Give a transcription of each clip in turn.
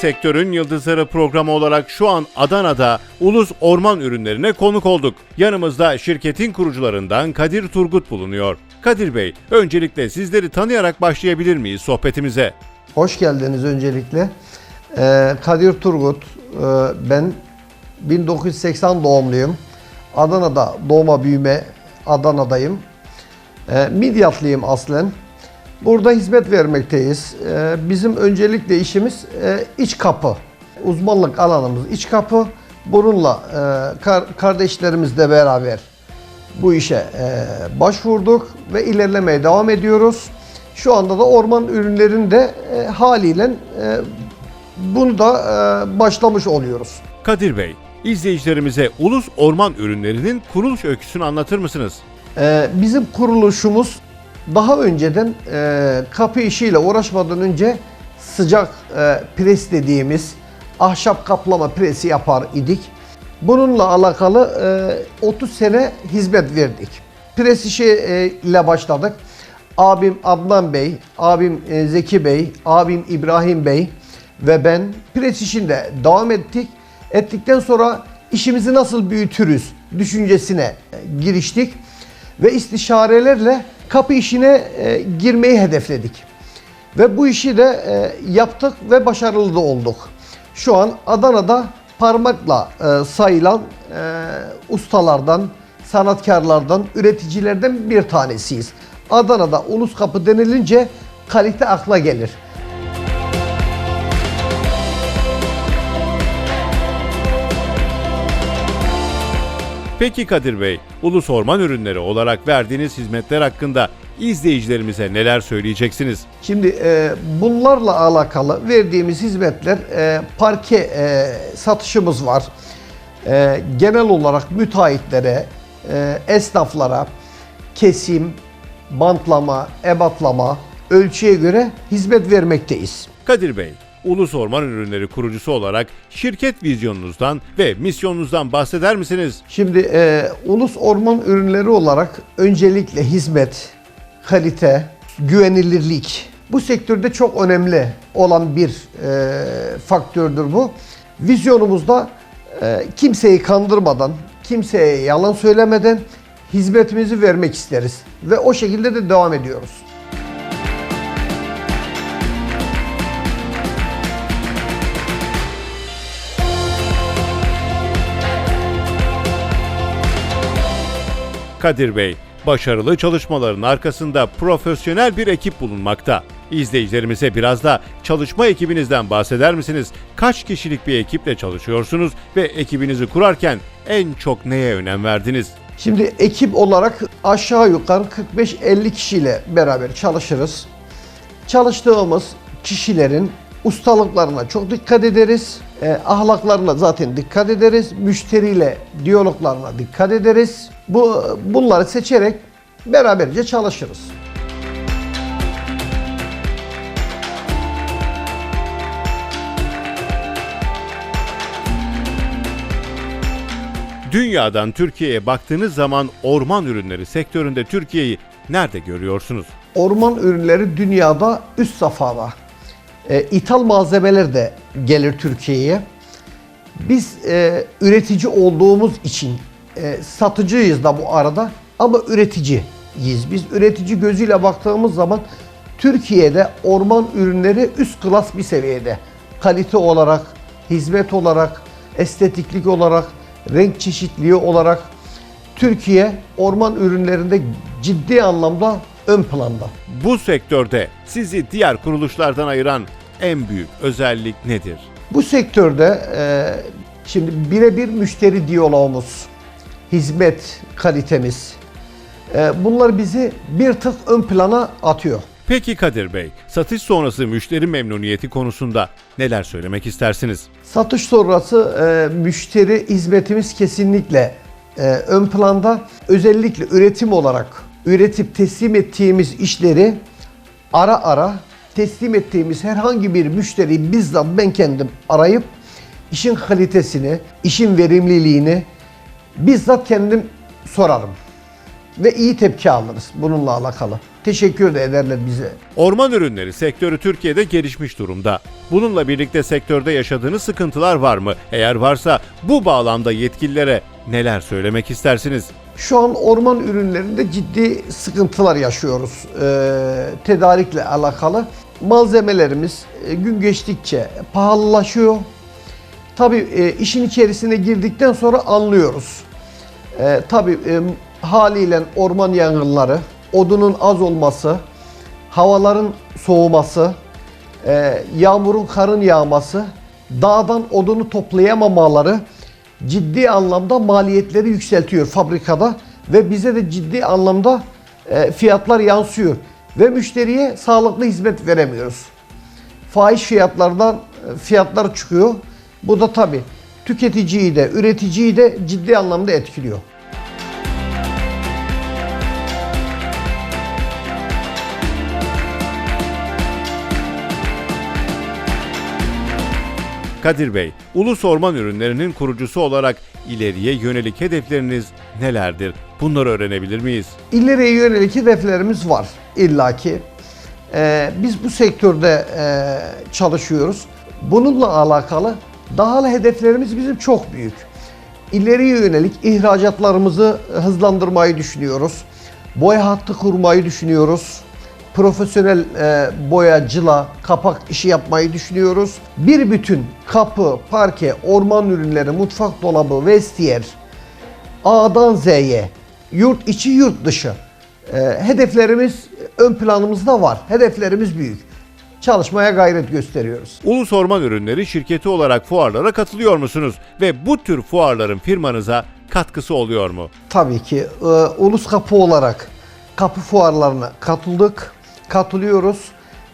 Sektörün Yıldızları programı olarak şu an Adana'da Ulus Orman Ürünlerine konuk olduk. Yanımızda şirketin kurucularından Kadir Turgut bulunuyor. Kadir Bey, öncelikle sizleri tanıyarak başlayabilir miyiz sohbetimize? Hoş geldiniz öncelikle. Ee, Kadir Turgut, ee, ben 1980 doğumluyum. Adana'da doğma büyüme Adana'dayım. Ee, Midyatlıyım aslen. Burada hizmet vermekteyiz. Ee, bizim öncelikle işimiz e, iç kapı. Uzmanlık alanımız iç kapı. Bununla e, kar- kardeşlerimizle beraber bu işe e, başvurduk ve ilerlemeye devam ediyoruz. Şu anda da orman ürünlerinde haliyle bunu da başlamış oluyoruz. Kadir Bey, izleyicilerimize Ulus Orman Ürünlerinin kuruluş öyküsünü anlatır mısınız? Bizim kuruluşumuz daha önceden e, kapı işiyle uğraşmadan önce sıcak e, pres dediğimiz ahşap kaplama presi yapar idik. Bununla alakalı e, 30 sene hizmet verdik. Pres işi e, ile başladık. Abim Adnan Bey, abim e, Zeki Bey, abim İbrahim Bey ve ben pres işinde devam ettik. Ettikten sonra işimizi nasıl büyütürüz düşüncesine e, giriştik ve istişarelerle kapı işine e, girmeyi hedefledik. Ve bu işi de e, yaptık ve başarılı da olduk. Şu an Adana'da parmakla e, sayılan ustalardan, sanatkarlardan, üreticilerden bir tanesiyiz. Adana'da ulus kapı denilince kalite akla gelir. Peki Kadir Bey, Ulus Orman Ürünleri olarak verdiğiniz hizmetler hakkında izleyicilerimize neler söyleyeceksiniz? Şimdi e, bunlarla alakalı verdiğimiz hizmetler e, parke e, satışımız var. E, genel olarak müteahhitlere, e, esnaflara kesim, bantlama, ebatlama, ölçüye göre hizmet vermekteyiz. Kadir Bey, Ulus Orman Ürünleri kurucusu olarak şirket vizyonunuzdan ve misyonunuzdan bahseder misiniz? Şimdi e, ulus orman ürünleri olarak öncelikle hizmet, kalite, güvenilirlik bu sektörde çok önemli olan bir e, faktördür bu. Vizyonumuzda e, kimseyi kandırmadan, kimseye yalan söylemeden hizmetimizi vermek isteriz ve o şekilde de devam ediyoruz. Kadir Bey, başarılı çalışmaların arkasında profesyonel bir ekip bulunmakta. İzleyicilerimize biraz da çalışma ekibinizden bahseder misiniz? Kaç kişilik bir ekiple çalışıyorsunuz ve ekibinizi kurarken en çok neye önem verdiniz? Şimdi ekip olarak aşağı yukarı 45-50 kişiyle beraber çalışırız. Çalıştığımız kişilerin ustalıklarına çok dikkat ederiz. E, ahlaklarına zaten dikkat ederiz. Müşteriyle diyaloglarına dikkat ederiz. Bu bunları seçerek beraberce çalışırız. Dünyadan Türkiye'ye baktığınız zaman orman ürünleri sektöründe Türkiye'yi nerede görüyorsunuz? Orman ürünleri dünyada üst safhada. E, ithal malzemeler de gelir Türkiye'ye. Biz e, üretici olduğumuz için e, satıcıyız da bu arada ama üreticiyiz. Biz üretici gözüyle baktığımız zaman Türkiye'de orman ürünleri üst klas bir seviyede. Kalite olarak, hizmet olarak, estetiklik olarak, renk çeşitliliği olarak Türkiye orman ürünlerinde ciddi anlamda ön planda. Bu sektörde sizi diğer kuruluşlardan ayıran en büyük özellik nedir? Bu sektörde e, şimdi birebir müşteri diyalogumuz, hizmet kalitemiz, e, bunlar bizi bir tık ön plana atıyor. Peki Kadir Bey, satış sonrası müşteri memnuniyeti konusunda neler söylemek istersiniz? Satış sonrası e, müşteri hizmetimiz kesinlikle e, ön planda. Özellikle üretim olarak üretip teslim ettiğimiz işleri ara ara teslim ettiğimiz herhangi bir müşteriyi bizzat ben kendim arayıp işin kalitesini, işin verimliliğini bizzat kendim sorarım. Ve iyi tepki alırız bununla alakalı. teşekkür de ederler bize. Orman ürünleri sektörü Türkiye'de gelişmiş durumda. Bununla birlikte sektörde yaşadığınız sıkıntılar var mı? Eğer varsa bu bağlamda yetkililere neler söylemek istersiniz? Şu an orman ürünlerinde ciddi sıkıntılar yaşıyoruz ee, tedarikle alakalı. Malzemelerimiz e, gün geçtikçe pahalılaşıyor. Tabii e, işin içerisine girdikten sonra anlıyoruz. E, tabii e, haliyle orman yangınları, odunun az olması, havaların soğuması, e, yağmurun karın yağması, dağdan odunu toplayamamaları ciddi anlamda maliyetleri yükseltiyor fabrikada ve bize de ciddi anlamda e, fiyatlar yansıyor ve müşteriye sağlıklı hizmet veremiyoruz. Fahiş fiyatlardan e, fiyatlar çıkıyor. Bu da tabii tüketiciyi de üreticiyi de ciddi anlamda etkiliyor. Kadir Bey, Ulus Orman Ürünlerinin kurucusu olarak ileriye yönelik hedefleriniz nelerdir? Bunları öğrenebilir miyiz? İleriye yönelik hedeflerimiz var illaki. Ee, biz bu sektörde e, çalışıyoruz. Bununla alakalı daha hedeflerimiz bizim çok büyük. İleriye yönelik ihracatlarımızı hızlandırmayı düşünüyoruz. Boya hattı kurmayı düşünüyoruz. Profesyonel e, boyacıla kapak işi yapmayı düşünüyoruz. Bir bütün kapı, parke, orman ürünleri, mutfak dolabı, vestiyer, A'dan Z'ye, yurt içi yurt dışı. Ee, hedeflerimiz ön planımızda var. Hedeflerimiz büyük. Çalışmaya gayret gösteriyoruz. Ulus Orman Ürünleri şirketi olarak fuarlara katılıyor musunuz? Ve bu tür fuarların firmanıza katkısı oluyor mu? Tabii ki e, Ulus Kapı olarak kapı fuarlarına katıldık, katılıyoruz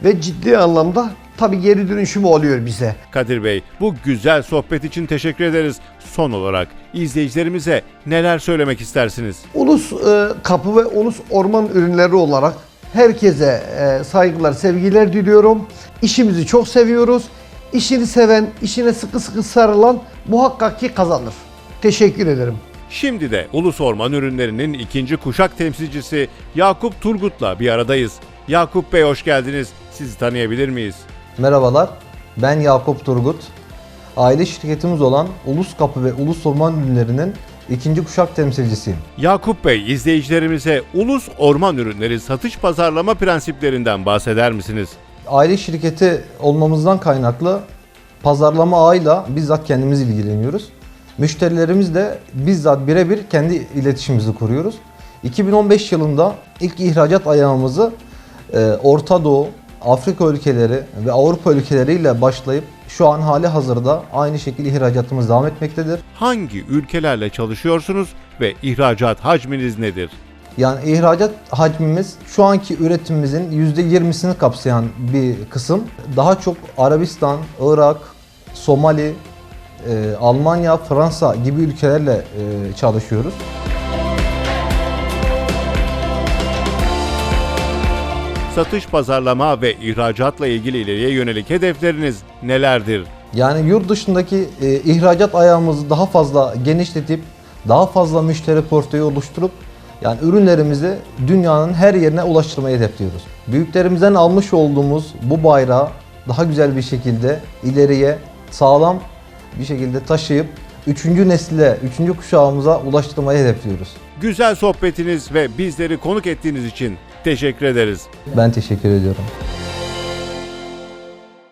ve ciddi anlamda tabii geri dönüşümü oluyor bize. Kadir Bey, bu güzel sohbet için teşekkür ederiz. Son olarak izleyicilerimize neler söylemek istersiniz? Ulus e, Kapı ve Ulus Orman Ürünleri olarak herkese e, saygılar, sevgiler diliyorum. İşimizi çok seviyoruz. İşini seven, işine sıkı sıkı sarılan muhakkak ki kazanır. Teşekkür ederim. Şimdi de Ulus Orman Ürünleri'nin ikinci kuşak temsilcisi Yakup Turgut'la bir aradayız. Yakup Bey hoş geldiniz. Sizi tanıyabilir miyiz? Merhabalar, ben Yakup Turgut. Aile şirketimiz olan Ulus Kapı ve Ulus Orman Ürünleri'nin ikinci kuşak temsilcisiyim. Yakup Bey, izleyicilerimize Ulus Orman Ürünleri satış pazarlama prensiplerinden bahseder misiniz? Aile şirketi olmamızdan kaynaklı pazarlama ağıyla bizzat kendimiz ilgileniyoruz. Müşterilerimizle bizzat birebir kendi iletişimimizi kuruyoruz. 2015 yılında ilk ihracat ayağımızı Orta Doğu, Afrika ülkeleri ve Avrupa ülkeleriyle başlayıp şu an hali hazırda aynı şekilde ihracatımız devam etmektedir. Hangi ülkelerle çalışıyorsunuz ve ihracat hacminiz nedir? Yani ihracat hacmimiz şu anki üretimimizin %20'sini kapsayan bir kısım. Daha çok Arabistan, Irak, Somali, e, Almanya, Fransa gibi ülkelerle e, çalışıyoruz. Satış, pazarlama ve ihracatla ilgili ileriye yönelik hedefleriniz nelerdir? Yani yurt dışındaki e, ihracat ayağımızı daha fazla genişletip daha fazla müşteri portföyü oluşturup yani ürünlerimizi dünyanın her yerine ulaştırmayı hedefliyoruz. Büyüklerimizden almış olduğumuz bu bayrağı daha güzel bir şekilde ileriye sağlam bir şekilde taşıyıp 3. nesile, 3. kuşağımıza ulaştırmayı hedefliyoruz. Güzel sohbetiniz ve bizleri konuk ettiğiniz için teşekkür ederiz. Ben teşekkür ediyorum.